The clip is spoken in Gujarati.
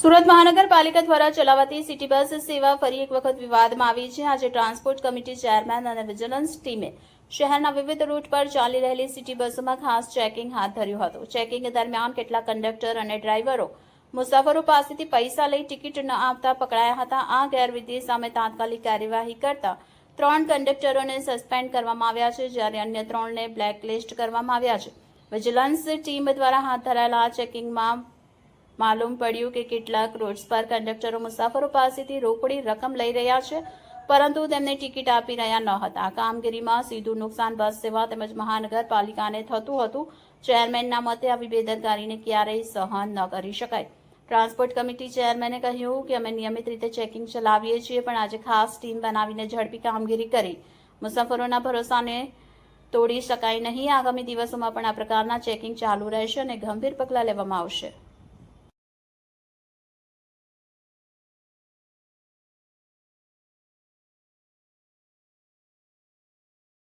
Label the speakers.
Speaker 1: સુરત મહાનગરપાલિકા દ્વારા ચલાવાતી સિટી બસ સેવા ફરી એક વખત વિવાદમાં આવી છે. આજે ટ્રાન્સપોર્ટ કમિટી ચેરમેન અને વિજિલન્સ ટીમે શહેરના વિવિધ રૂટ પર ચાલી રહેલી સિટી બસોમાં ખાસ ચેકિંગ હાથ ધર્યું હતું. ચેકિંગ દરમિયાન કેટલાક કંડક્ટર અને ડ્રાઈવરો મુસાફરો પાસેથી પૈસા લઈ ટિકિટ ન આપતા પકડાયા હતા. આ ગેરવિધિ સામે તાત્કાલિક કાર્યવાહી કરતા ત્રણ કંડક્ટરોને સસ્પેન્ડ કરવામાં આવ્યા છે, જ્યારે અન્ય ત્રણને બ્લેકલિસ્ટ કરવામાં આવ્યા છે. વિજિલન્સ ટીમ દ્વારા હાથ ધરાયેલા આ ચેકિંગમાં માલુમ પડ્યું કે કેટલાક રોડ્સ પર કંડક્ટરો મુસાફરો પાસેથી રોકડી રકમ લઈ રહ્યા છે, પરંતુ તેમને ટિકિટ આપી રહ્યા ન હતા. આ કામગીરીમાં સીધું નુકસાન બસ સેવા તેમજ મહાનગરપાલિકાને થતું હતું. ચેરમેનના મતે આવી બેદરકારીને ક્યારેય સહન ન કરી શકાય. ટ્રાન્સપોર્ટ કમિટી ચેરમેને કહ્યું કે અમે નિયમિત રીતે ચેકિંગ ચલાવીએ છીએ, પણ આજે ખાસ ટીમ બનાવીને ઝડપી કામગીરી કરી. મુસાફરોના ભરોસાને તોડી શકાય નહીં. આગામી દિવસોમાં પણ આ પ્રકારના ચેકિંગ ચાલુ રહેશે અને ગંભીર પગલાં લેવામાં આવશે.